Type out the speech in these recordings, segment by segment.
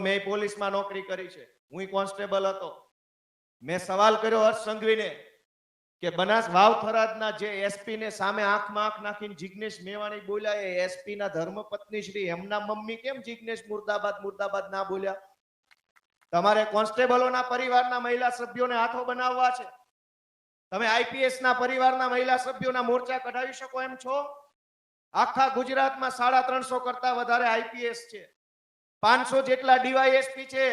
મેં પોલીસમાં નોકરી કરી છે. હું કોન્સ્ટેબલ હતો. મેં સવાલ કર્યો હર્ષ સંઘવીને કે બનાસ વાવ જે એસપી ને સામે આંખમાં આંખ નાખીને જિજ્ઞેશ મેવાણી બોલ્યા, એ એસપી ના ધર્મપત્ની શ્રી, એમના મમ્મી કેમ જિજ્ઞેશ મુર્દાબાદ મુર્દાબાદ ના બોલ્યા? તમારે કોન્સ્ટેબલોના પરિવારના મહિલા સભ્યોને હાથો બનાવવા છે. તમે આઈપીએસ ના પરિવારના મહિલા સભ્યોના મોરચા કઢાવી શકો એમ છો? આખા ગુજરાતમાં સાડા ત્રણસો કરતા વધારે આઈપીએસ છે. પાંચસો જેટલા ડીવાયએસપી છે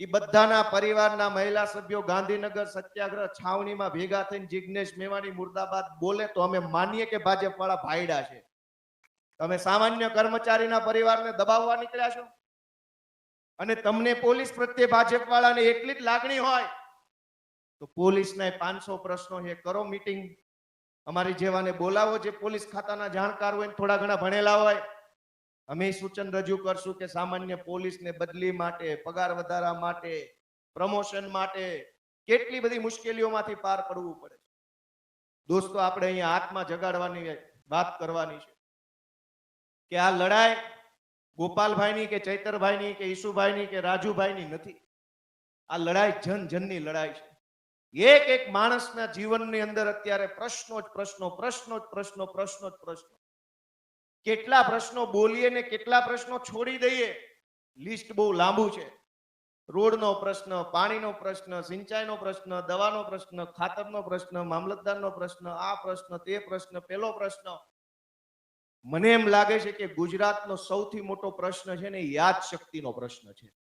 એ બધાના પરિવારના મહિલા સભ્યો ગાંધીનગર સત્યાગ્રહ છાવણીમાં ભેગા થઈને જિગ્નેશ મેવાણી મુર્દાબાદ બોલે તો અમે માનીએ કે ભાજપ વાળા ભાઈડા છે. તમે સામાન્ય કર્મચારીના પરિવારને દબાવવા નીકળ્યા છો? અને તમને પોલીસ પ્રત્યે ભાજપ વાળાને એટલી જ લાગણી હોય? તો પોલીસના પાંચસો પ્રશ્નો એ કરો મીટિંગ. અમારી જેવાને બોલાવો, જે પોલીસ ખાતાના જાણકાર હોય થોડા ઘણા ભણેલા હોય. અમે સૂચન રજૂ કરશું કે સામાન્ય પોલીસને બદલી માટે, પગાર વધારા માટે, પ્રમોશન માટે કેટલી બધી મુશ્કેલીઓમાંથી પાર પડવું પડે દોસ્તો, આપણે અહીંયા આત્મા જગાડવાની વાત કરવાની છે કે આ લડાઈ ગોપાલભાઈની કે ચૈતરભાઈની કે ઈસુભાઈની કે રાજુભાઈની નથી. આ લડાઈ જન જનની લડાઈ છે. એક એક માણસના જીવનની અંદર અત્યારે પ્રશ્નો જ પ્રશ્નો પ્રશ્નો જ પ્રશ્નો પ્રશ્નો જ પ્રશ્નો. કેટલા પ્રશ્નો બોલીએ ને કેટલા પ્રશ્નો છોડી દઈએ? લિસ્ટ બહુ લાંબુ છે. રોડનો પ્રશ્ન, પાણીનો પ્રશ્ન, સિંચાઈનો પ્રશ્ન, દવાનો પ્રશ્ન, ખાતરનો પ્રશ્ન, મામલતદારનો પ્રશ્ન, આ પ્રશ્ન, તે પ્રશ્ન, પેલો પ્રશ્ન. મને એમ લાગે છે કે ગુજરાતનો સૌથી મોટો પ્રશ્ન છે ને યાદ શક્તિનો પ્રશ્ન છે.